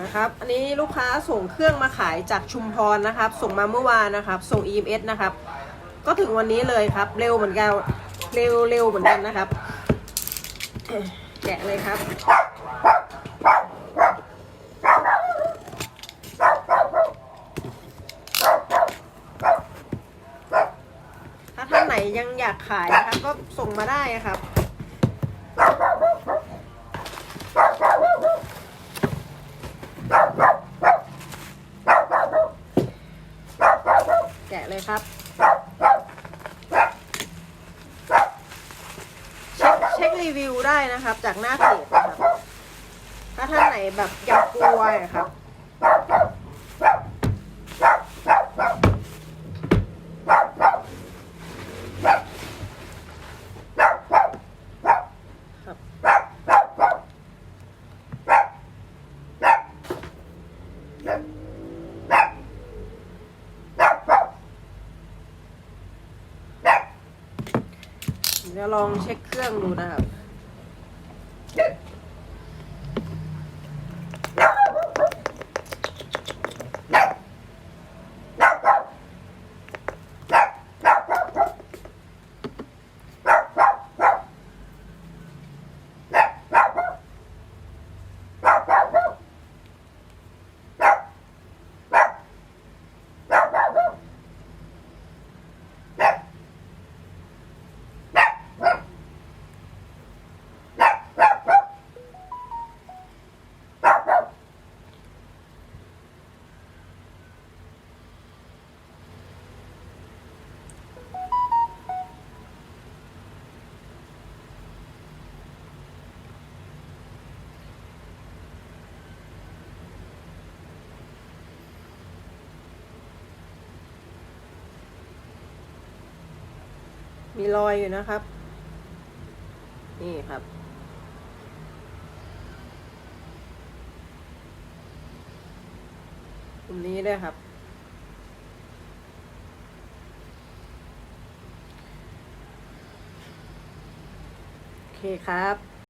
นะครับ อันนี้ลูกค้าส่งเครื่องมาขายจากชุมพรนะครับ ส่งมาเมื่อวานนะครับ ส่ง EMS นะครับ ก็ถึงวันนี้เลยครับ เร็วเหมือนกัน เร็วเร็วเหมือนกันนะครับ แกะเลยครับ ถ้าท่านไหนยังอยากขายนะครับ ก็ส่งมาได้ครับ แกะเลยครับเช็คเช็ครีวิวได้นะครับ จากหน้าเพจนะครับ ถ้าท่านไหนแบบอยากกลัวนะครับ เดี๋ยวลองเช็คเครื่องดูนะครับ มีรอยอยู่นะครับ นี่ครับ ตรงนี้ด้วยครับ โอเคครับ